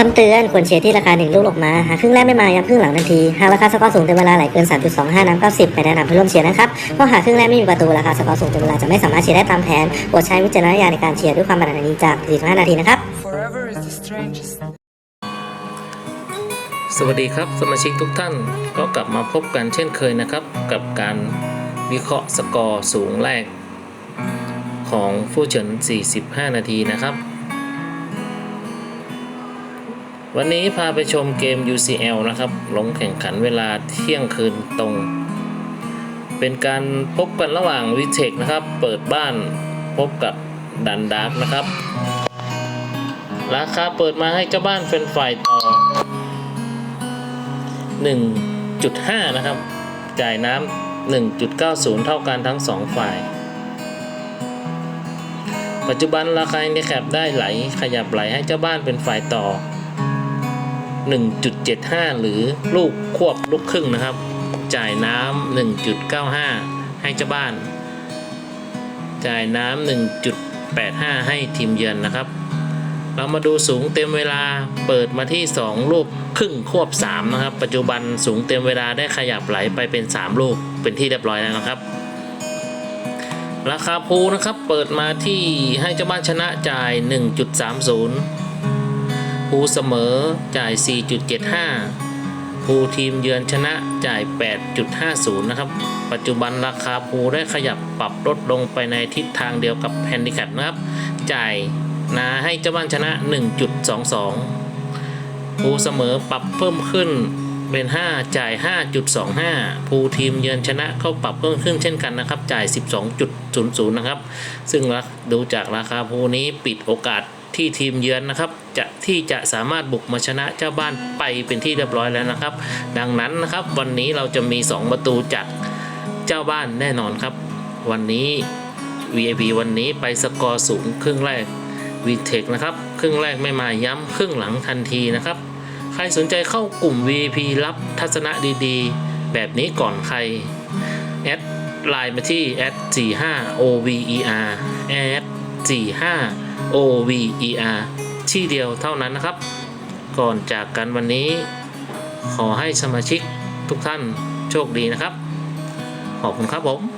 คำเตือนควรเชียร์ที่ราคาหนึ่งลูกออกมา หากครึ่งแรกไม่มาย้ำครึ่งหลังทันที หากราคาสกอร์สูงเต็มเวลาไหลเกิน 3.25 น้ำ90ไม่แนะนำให้ร่วมเชียร์นะครับ เพราะหากครึ่งแรกไม่มีประตูราคาสกอร์สูงเต็มเวลาจะไม่สามารถเชียร์ได้ตามแผนโปรดใช้วิจารณญาณในการเชียร์ด้วยความบันดาลนี้จาก 45 นาทีนะครับ สวัสดีครับสมาชิกทุกท่านก็กลับมาพบกันเช่นเคยนะครับ กับการวิเคราะห์สกอร์สูงแรก ของผู้เฉิน 45 นาทีนะครับ วันนี้พาไปชมเกม UCL นะครับ ลงแข่งขันเวลาเที่ยงคืนตรง เป็นการพบกันระหว่างวิเทคนะครับ เปิดบ้านพบกับดันดาร์กนะครับ ราคาเปิดมาให้เจ้าบ้านเป็นฝ่ายต่อ 1.5 นะครับ จ่ายน้ำ1.90 เท่ากันทั้ง 2 ฝ่าย ปัจจุบันราคา Handicap ได้ไหลขยับไหลให้เจ้าบ้านเป็นฝ่ายต่อ 1.75 หรือลูกควบลูกครึ่งนะครับ จ่ายน้ำ1.95 ให้เจ้าบ้าน จ่ายน้ำ1.85 ให้ทีมเยือนนะครับ เรามาดูสูงเต็มเวลาเปิดมาที่ 2 ลูกครึ่งควบ 3 นะครับ ปัจจุบันสูงเต็มเวลาได้ขยับไหลไปเป็น 3 ลูกเป็นที่เรียบร้อยแล้วนะครับราคาภูนะครับเปิดมาที่ให้เจ้าบ้านชนะจ่าย 1.30 ภูเสมอจ่าย 4.75 ภูทีมเยือนชนะจ่าย 8.50 นะครับ ปัจจุบันราคาภูได้ขยับปรับลดลงไปในทิศทางเดียวกับแฮนดิแคปนะครับ จ่ายนาให้เจ้าบ้านชนะ 1.22 ภูเสมอปรับเพิ่มขึ้นเป็น 5 จ่าย 5.25 ภูทีมเยือนชนะเข้าปรับเพิ่มขึ้นเช่นกันนะครับ จ่าย 12.00 นะครับ ซึ่งดูจากราคาภูนี้ปิดโอกาส ที่ทีมเยือนนะครับ จะที่จะสามารถบุกมาชนะเจ้าบ้านไปเป็นที่เรียบร้อยแล้วนะครับ ดังนั้นนะครับวันนี้เราจะมี 2 ประตูจากเจ้าบ้านแน่นอนครับ วันนี้ VIP วันนี้ไปสกอร์สูงครึ่งแรกวีเทคนะครับครึ่งแรกไม่มาย้ำครึ่งหลังทันทีนะครับ ใครสนใจเข้ากลุ่ม VIP รับทัศนะดีๆ แบบนี้ก่อนใครแอดไลน์มาที่แอด45 OVER แอด45 OVER ที่เดียวเท่านั้นนะครับ ก่อนจากกันวันนี้ ขอให้สมาชิกทุกท่านโชคดีนะครับ ขอบคุณครับผม